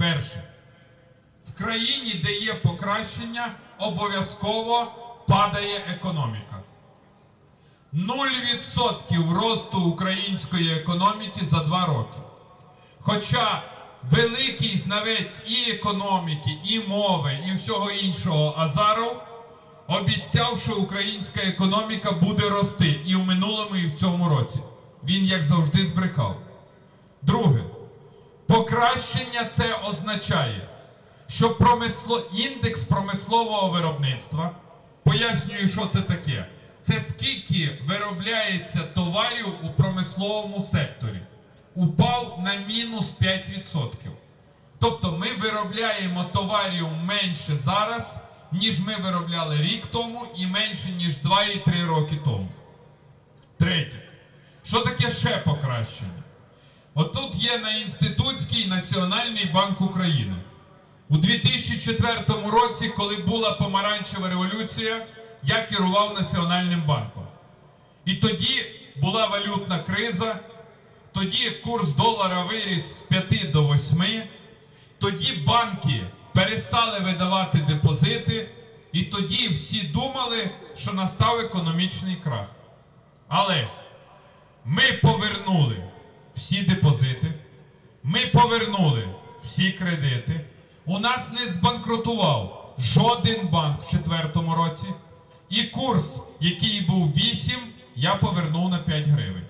Перше. В країні, де є покращення, обов'язково падає економіка. 0% росту української економіки за два роки. Хоча великий знавець і економіки, і мови, і всього іншого Азаров обіцяв, що українська економіка буде рости і в минулому, і в цьому році. Він, як завжди, збрехав. Друге, покращення це означає, що промисло... індекс промислового виробництва, пояснюю, що це таке. Це скільки виробляється товарів у промисловому секторі. Упав на мінус 5%. Тобто ми виробляємо товарів менше зараз, ніж ми виробляли рік тому, і менше, ніж 2-3 роки тому. Третє. Що таке ще покращення? Отут є на Інститутський Національний банк України. У 2004 році, коли була помаранчева революція, я керував Національним банком. І тоді була валютна криза, тоді курс долара виріс з 5 до 8, тоді банки перестали видавати депозити, і тоді всі думали, що настав економічний крах. Але ми повернули всі депозити, ми повернули всі кредити. У нас не збанкрутував жоден банк в четвертому році. І курс, який був 8, я повернув на 5 гривень.